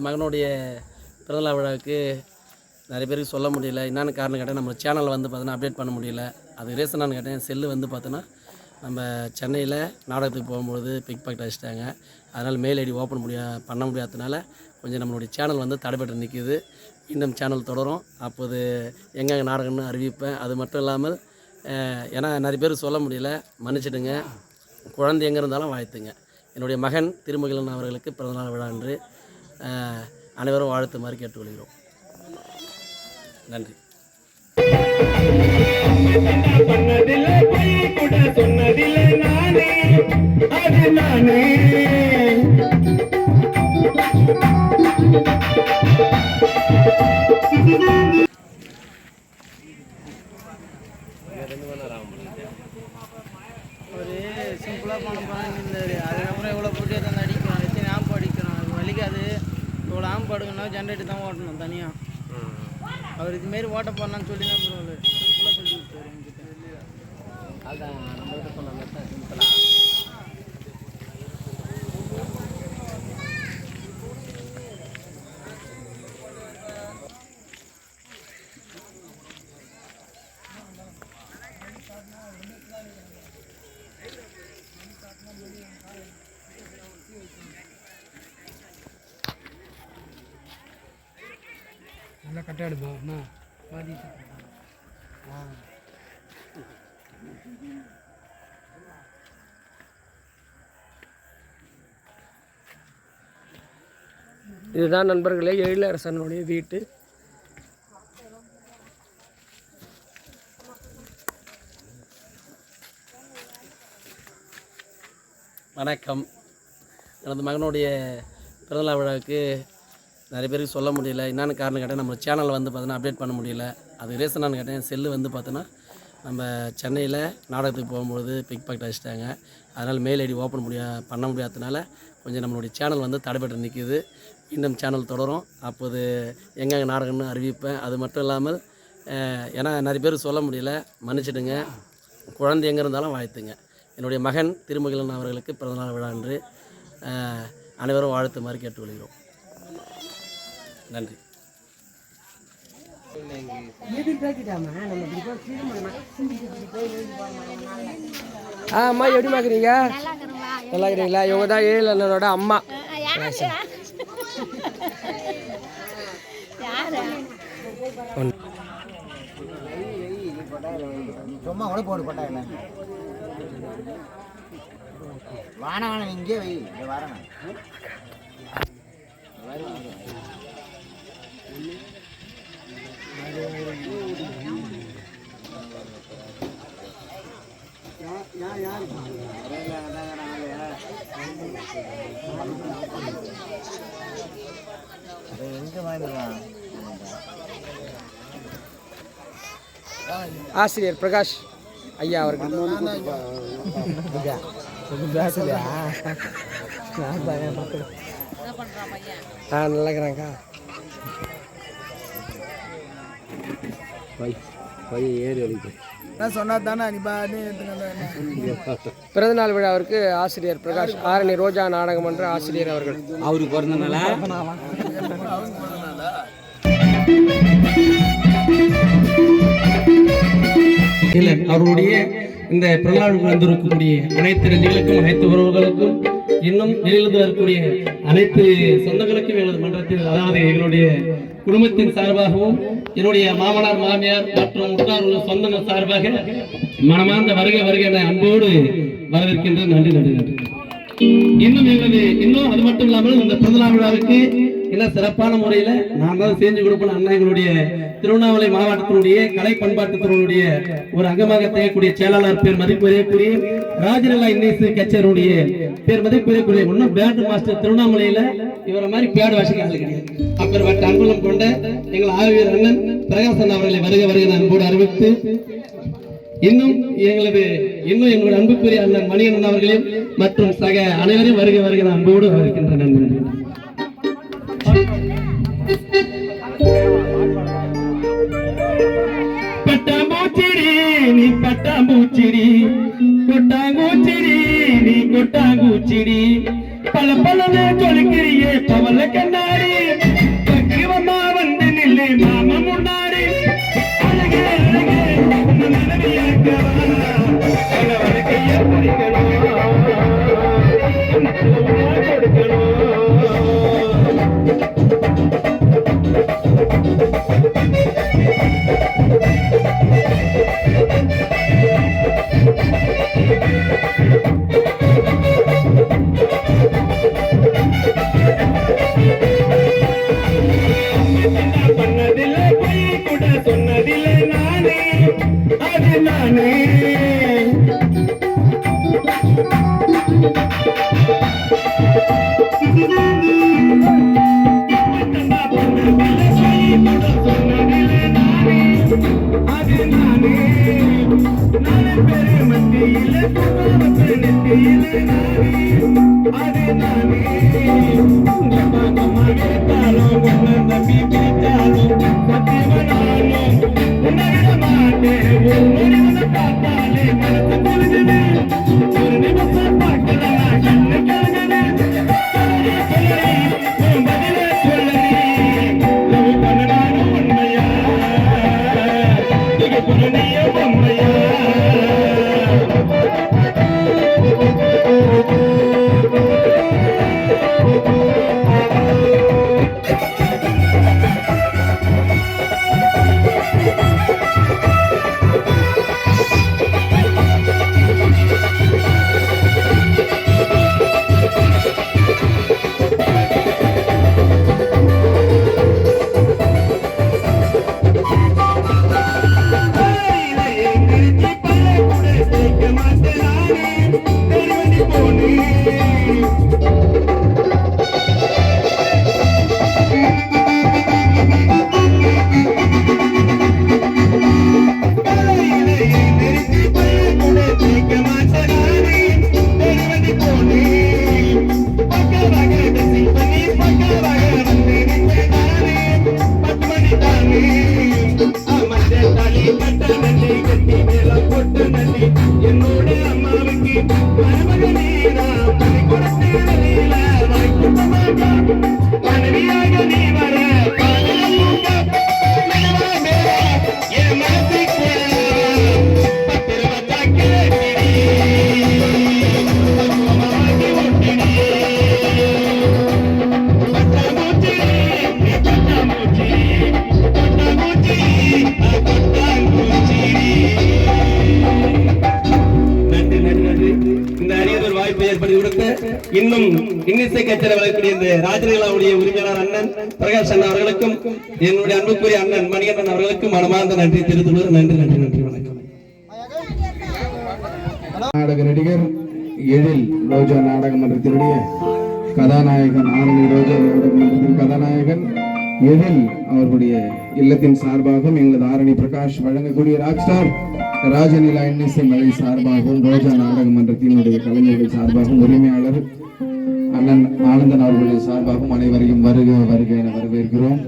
எனது மகனுடைய பிறந்தநாள் விழாவுக்கு நிறைய பேருக்கு சொல்ல முடியல. என்னென்னு காரணம் கேட்டால் நம்ம சேனலில் வந்து பார்த்தோன்னா அப்டேட் பண்ண முடியல. அது ரீசனானு கேட்டேன் செல்லு வந்து பார்த்தோன்னா நம்ம சென்னையில் நாடகத்துக்கு போகும்பொழுது பிக் பாக்கெட் அடிச்சிட்டாங்க அதனால் மெயில் ஐடி ஓப்பன் முடியா பண்ண முடியாததுனால கொஞ்சம் நம்மளுடைய சேனல் வந்து தடைபட்டு நிற்கிது இன்னும் சேனல் தொடரும். அப்போது எங்கெங்கே நாடகம்னு அறிவிப்பேன். அது மட்டும் இல்லாமல் ஏன்னா நிறைய பேர் சொல்ல முடியல. மன்னிச்சிடுங்க. குழந்தை எங்கே இருந்தாலும் வாழ்த்துங்க. என்னுடைய மகன் திருமகிலன் அவர்களுக்கு பிறந்தநாள் விழா என்று அனைவரும் வாழ்த்துமாறு கேட்டுக்கொள்கிறோம். நன்றி. பண்ணதில்லை பொய் கூட சொன்னதில்லை நானே. அது நானே. ஒரு சிம்பிளாக பணம் இருந்தார் அதுக்கப்புறம் இவ்வளோ போட்டு தான் அடிக்கிறோம் எத்தனை ஆம்பு அடிக்கிறோம் அது வலிக்காது. இவ்வளோ ஆம்பு அடுக்கணும்னா ஜென்ரேட்டர் தான் ஓட்டணும் தனியாக அவர் இதுமாரி ஓட்ட போடணும்னு சொல்லி தான் பரவாயில்ல சொல்லி கொடுத்தாரு என்கிட்ட. அதான் நம்மகிட்ட சொன்ன மாதிரி தான் சிம்பிளாக நல்லா கட்டாடுப்பா இதுதான் நண்பர்களே எழிலரசனுடைய வீட்டு. வணக்கம். எனது மகனுடைய பிறந்தநாள் விழாவுக்கு நிறைய பேருக்கு சொல்ல முடியல. என்னென்னு காரணம் கேட்டால் நம்ம சேனலில் வந்து பார்த்தோன்னா அப்டேட் பண்ண முடியல. அது ரீசனானு கேட்டேன் செல்லு வந்து பார்த்தோன்னா நம்ம சென்னையில் நாடகத்துக்கு போகும்பொழுது பிக் பாக்கெட் அடிச்சிட்டாங்க. அதனால் மெயில் ஐடி ஓப்பன் முடியா பண்ண முடியாததுனால கொஞ்சம் நம்மளுடைய சேனல் வந்து தடைபட்டு நிற்கிது இன்னும் சேனல் தொடரும். அப்போது எங்கெங்கே நாடகம்னு அறிவிப்பேன். அது மட்டும் இல்லாமல் ஏன்னா நிறைய பேர் சொல்ல முடியல. மன்னிச்சிடுங்க. குழந்தை எங்கே இருந்தாலும் வாழ்த்துங்க. என்னுடைய மகன் திருமகிலன் அவர்களுக்கு பிறந்தநாள் விழா அன்று அஹ், அனைவரும் வாழ்த்துமாறு கேட்டுக்கொள்கிறோம். நன்றி. ஆ அம்மா எப்படி இருக்கிறீங்க நல்லா இருக்கிறீங்களா? இவங்க தான் ஏழு அண்ணனோட அம்மா. சும்மா கூட போடு போட்டாங்க வான வானம் இங்கே வை வரணும் எங்க ஆசிரியர் பிரகாஷ் ஐயா அவர்கள். ஆ நல்லா இருக்கிறாங்கக்கா நான் சொன்னா தானே நீ பிறந்தநாள் விழாவிற்கு ஆசிரியர் பிரகாஷ் ஆரணி ரோஜா நாடகம் என்ற ஆசிரியர் அவர்கள். அவருக்கு பிறந்தனால இல்லன் அவர்களுடைய இந்த பிறநாளுக்கு வந்திருக்கக்கூடிய அனைத்து ரசிகளுக்கும் அனைத்து உறவுகளுக்கும் இன்னும் மேலிருந்து வரக்கூடிய அனைத்து சொந்தங்களுக்கும் எங்களது மன்றத்தில் அதாவது எங்களுடைய குடும்பத்தின் சார்பாகவும் என்னுடைய மாமனார் மாமியார் மற்றும் உற்றார் உள்ள சொந்தங்கள் சார்பாக மனமார்ந்த வருக வருக என அன்போடு வரவேற்கின்ற நன்றி நன்றி நன்றி. இன்னும் எங்களது இன்னும் அது மட்டும் இல்லாமல் இந்த பிறந்தநாள் விழாவுக்கு இன்னும் சிறப்பான முறையில் நான் தான் செஞ்சு கொடுப்பேன் அண்ணா எங்களுடைய திருவண்ணாமலை மாவட்டத்தினுடைய கலை பண்பாட்டுத்துறையுடைய ஒரு அங்கமாக செய்யக்கூடிய செயலாளர் பேர் மதிப்புரையக்கூடிய ராஜநிலா இன்னேசு கச்சேரியுடைய பேர் மதிப்புரையக்கூடிய இன்னும் பேண்ட் மாஸ்டர் திருவண்ணாமலையில் இவரை மாதிரி பேடு வாசிக்க ஆளு கிடையாது. அப்பேற்பட்ட அன்புலம் கொண்ட எங்கள் ஆவியர் அண்ணன் பிரகாசன் அவர்களை வருக வருக நான் அன்போடு அறிவித்து இன்னும் எங்களது இன்னும் எங்களுடைய அன்புக்குரிய அண்ணன் மணியண்ணன் அவர்களையும் மற்றும் சக அனைவரையும் வருக வருக அன்போடு வருகின்ற நண்பர்கள். பட்டாம்பூச்சிடி நீ பட்டாம்பூச்சிடி. கொட்டாங்கூச்சிடி நீ கொட்டாங்கூச்சிடி. பல பலனே தொலைக்கிறியே பவல கண்ணாடி. நானே பெரிய நெத்தியில அது நானே கம்மா உன்னை நம்பி பிடித்தாலும் சத்தியவனாலும் உன்னை விட மாட்டேன் உன்னை பார்த்தாலே மனசு குளிருது ஒரு நிமிஷம் பார்க்கலாம் கண்ணு கலங்குது சொல்லடி, சொல்லடி, பண்ணனாலும் உண்மையா இது புரணிய இன்னும் இன்னிசை கச்சேரி வளர்க்கக்கூடிய இந்த ராஜலீலாவுடைய உரிமையாளர் அண்ணன் பிரகாஷ் அண்ணன் அவர்களுக்கும் என்னுடைய அன்புக்குரிய அண்ணன் மணிகண்டன் அவர்களுக்கும் மனமார்ந்த நன்றி திருத்துள்ளூர் நன்றி நன்றி நன்றி வணக்கம். நாடக நடிகர் எழில் ரோஜா நாடக மன்றத்தினுடைய கதாநாயகன் ஆரணி ரோஜா நாடக மன்றத்தின் கதாநாயகன் எழில் அவர்களுடைய இல்லத்தின் சார்பாகவும் எங்களது ஆரணி பிரகாஷ் வழங்கக்கூடிய ராக் ஸ்டார் ராஜநிலா இன்னிசை மலை சார்பாகவும் ரோஜா நாடக மன்றத்தினுடைய கலைஞர்கள் சார்பாகவும் உரிமையாளர் அண்ணன் ஆனந்தன் அவர்களுடைய சார்பாகவும் அனைவரையும் வருக வருக என வரவேற்கிறோம்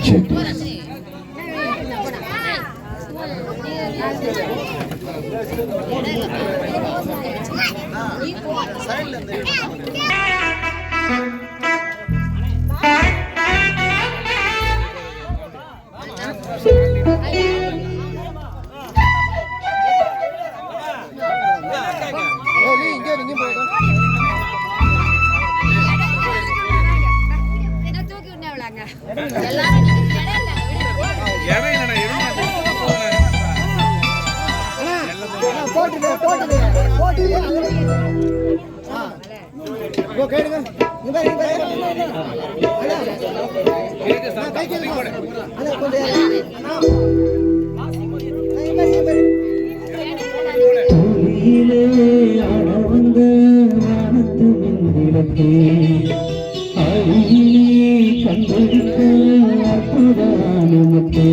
சரி. என்ன அருகிலே கண்டெடுத்த அற்புதமான முத்தே.